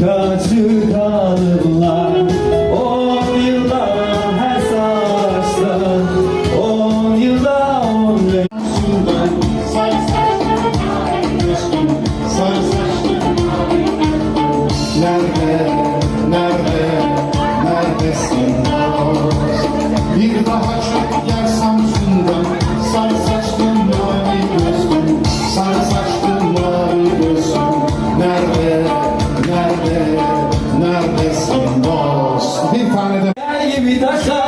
kaçtı kalıplar vida já